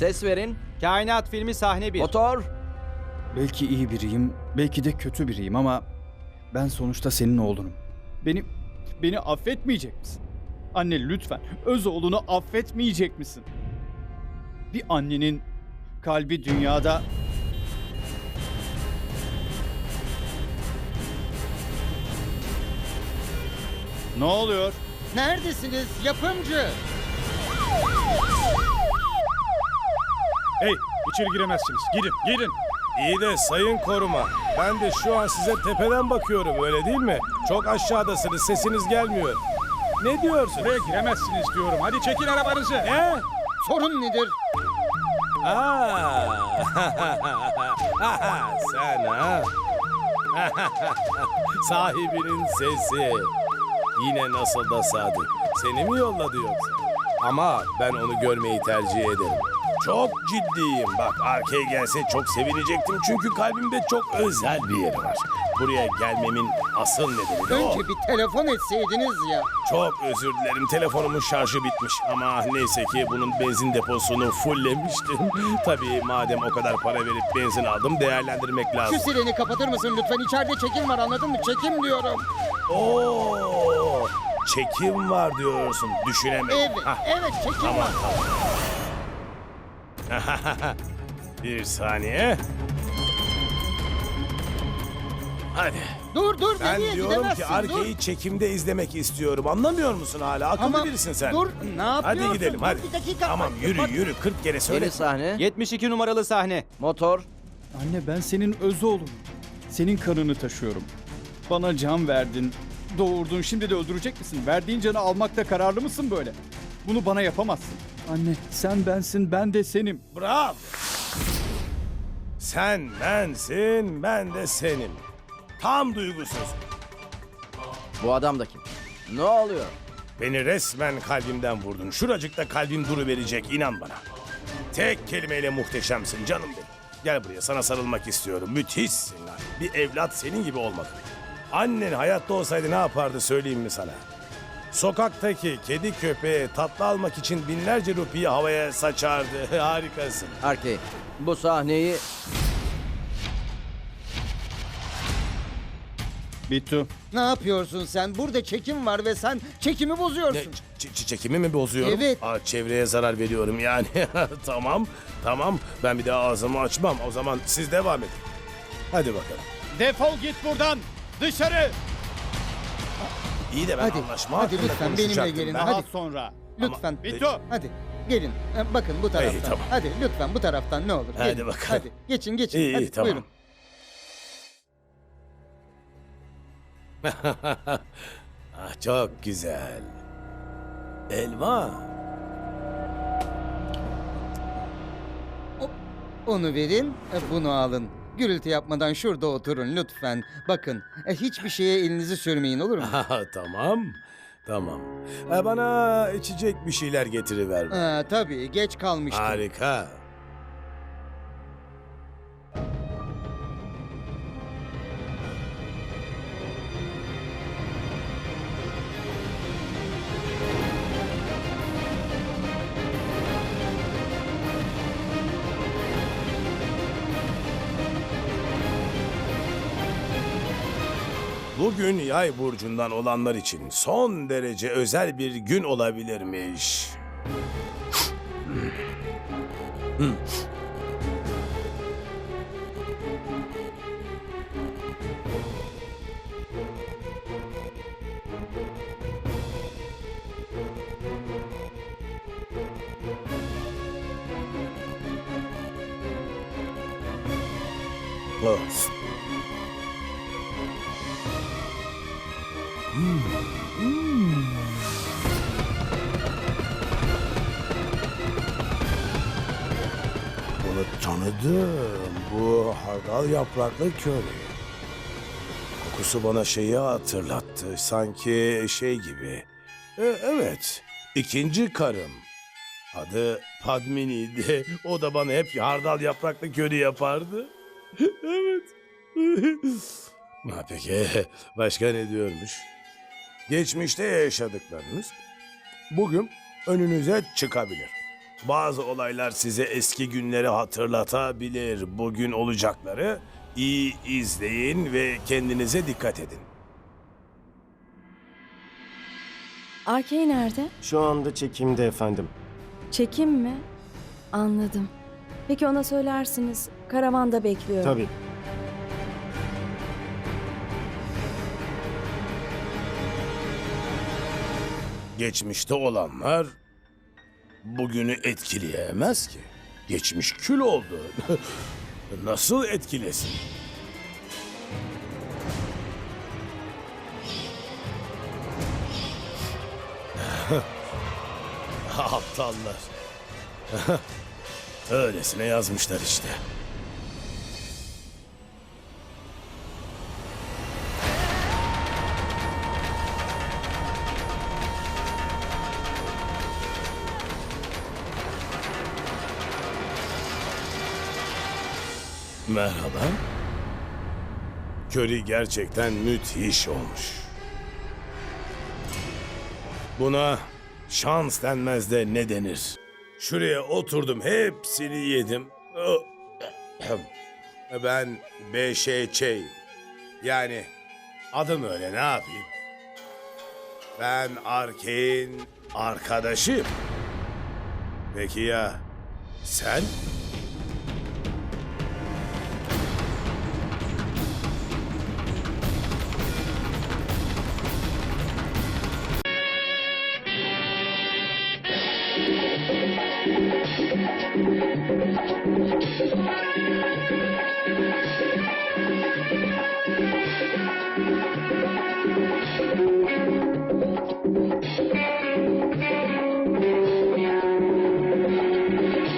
Ses verin. Kainat filmi sahne 1. Motor. Belki iyi biriyim, belki de kötü biriyim ama ben sonuçta senin oğlunum. Beni beni affetmeyecek misin? Anne lütfen öz oğlunu affetmeyecek misin? Bir annenin kalbi dünyada Ne oluyor? Neredesiniz yapımcı? Hey içeri giremezsiniz. Gidin gidin. İyi de sayın koruma. Ben de şu an size tepeden bakıyorum öyle değil mi? Çok aşağıdasınız sesiniz gelmiyor. Ne diyorsun? Buraya giremezsiniz diyorum. Hadi çekin arabanızı. Ne? Sorun nedir? Aa. Sen ha? Sahibinin sesi. Yine nasıl da sadık. Seni mi yolladı yoksa? Ama ben onu görmeyi tercih ederim. Çok ciddiyim. Bak arkaya gelse çok sevinecektim. Çünkü kalbimde çok özel bir yeri var. Buraya gelmemin asıl nedeni de o. Önce bir telefon etseydiniz ya. Çok özür dilerim. Telefonumun şarjı bitmiş. Ama neyse ki bunun benzin deposunu fulllemiştim. Tabii madem o kadar para verip benzin aldım değerlendirmek Şu lazım. sireni kapatır mısın lütfen? İçeride çekim var anladın mı? Çekim diyorum. Oo, çekim var diyorsun. Düşünemedim. Evet, Hah, evet çekim tamam var. tamam. Bir saniye. Hadi. Dur dur Ben nereye diyorum ki gidemezsin arkayı çekimde izlemek istiyorum. Anlamıyor musun hala? dur. Akıllı Ama birisin sen. dur ne yapıyorsun? Hadi gidelim Dur, hadi. Bir dakika. Tamam Bak, yürü bak. yürü 40 kere söyle. Yeni sahne. 72 numaralı sahne. Motor. Anne ben senin öz oğlunum. Senin kanını taşıyorum. Bana can verdin, doğurdun, şimdi de öldürecek misin? Verdiğin canı almakta kararlı mısın böyle? Bunu bana yapamazsın. Anne sen bensin, ben de senim. Bravo. Sen bensin, ben de senim. Tam duygusuz. Bu adam da kim? Ne oluyor? Beni resmen kalbimden vurdun. Şuracıkta kalbim duru verecek inan bana. Tek kelimeyle muhteşemsin canım benim. Gel buraya sana sarılmak istiyorum. Müthişsin lan. Bir evlat senin gibi olmalı. Annen hayatta olsaydı ne yapardı söyleyeyim mi sana? Sokaktaki kedi köpeğe tatlı almak için binlerce rupiyi havaya saçardı. Harikasın. Arkey. Bu sahneyi Bitu. Ne yapıyorsun sen? Burada çekim var ve sen çekimi Ne, bozuyorsun. ç- ç- çekimi mi bozuyorum? Evet. Aa, çevreye zarar veriyorum yani. tamam, tamam. Ben bir daha ağzımı açmam. O zaman siz devam edin. Hadi bakalım. Defol git buradan. Dışarı. İyi de ben Hadi, anlaşma hadi hakkında lütfen benimle konuşacaktım gelin. ben. Daha Hadi. sonra. Lütfen. Bitu. Hadi gelin. Ha, Bakın bu taraftan. tamam. Hadi lütfen bu taraftan ne olur. Hadi Gelin. bakalım. Hadi geçin geçin. İyi, iyi, Hadi tamam. buyurun. Ah, çok güzel. Elma. Onu verin, e, bunu alın. Gürültü yapmadan şurada oturun lütfen. Bakın, e, hiçbir şeye elinizi sürmeyin olur mu? Aha, tamam. Tamam. E, bana içecek bir şeyler getiriver. Ha, tabii, geç kalmıştım. Harika. Bugün yay burcundan olanlar için son derece özel bir gün olabilirmiş. Close. Bunu tanıdım. Bu hardal yapraklı köri. Kokusu bana şeyi hatırlattı. Sanki şey gibi. E, evet. ikinci karım. Adı Padmini'ydi. O da bana hep hardal yapraklı köri yapardı. evet. ha, peki başka ne diyormuş? Geçmişte yaşadıklarınız bugün önünüze çıkabilir. Bazı olaylar size eski günleri hatırlatabilir. Bugün olacakları iyi izleyin ve kendinize dikkat edin. Arkey nerede? Şu anda çekimde efendim. Çekim mi? Anladım. Peki ona söylersiniz. Karavanda bekliyorum. Tabii. Geçmişte olanlar bugünü etkileyemez ki. Geçmiş kül oldu. Nasıl etkilesin? Aptallar. Öylesine yazmışlar işte. Merhaba. Köri gerçekten müthiş olmuş. Buna şans denmez de ne denir? Şuraya oturdum, hepsini yedim. Ben BŞÇ'yim. Yani adım öyle ne yapayım? Ben Arkey'in arkadaşıyım. Peki ya sen?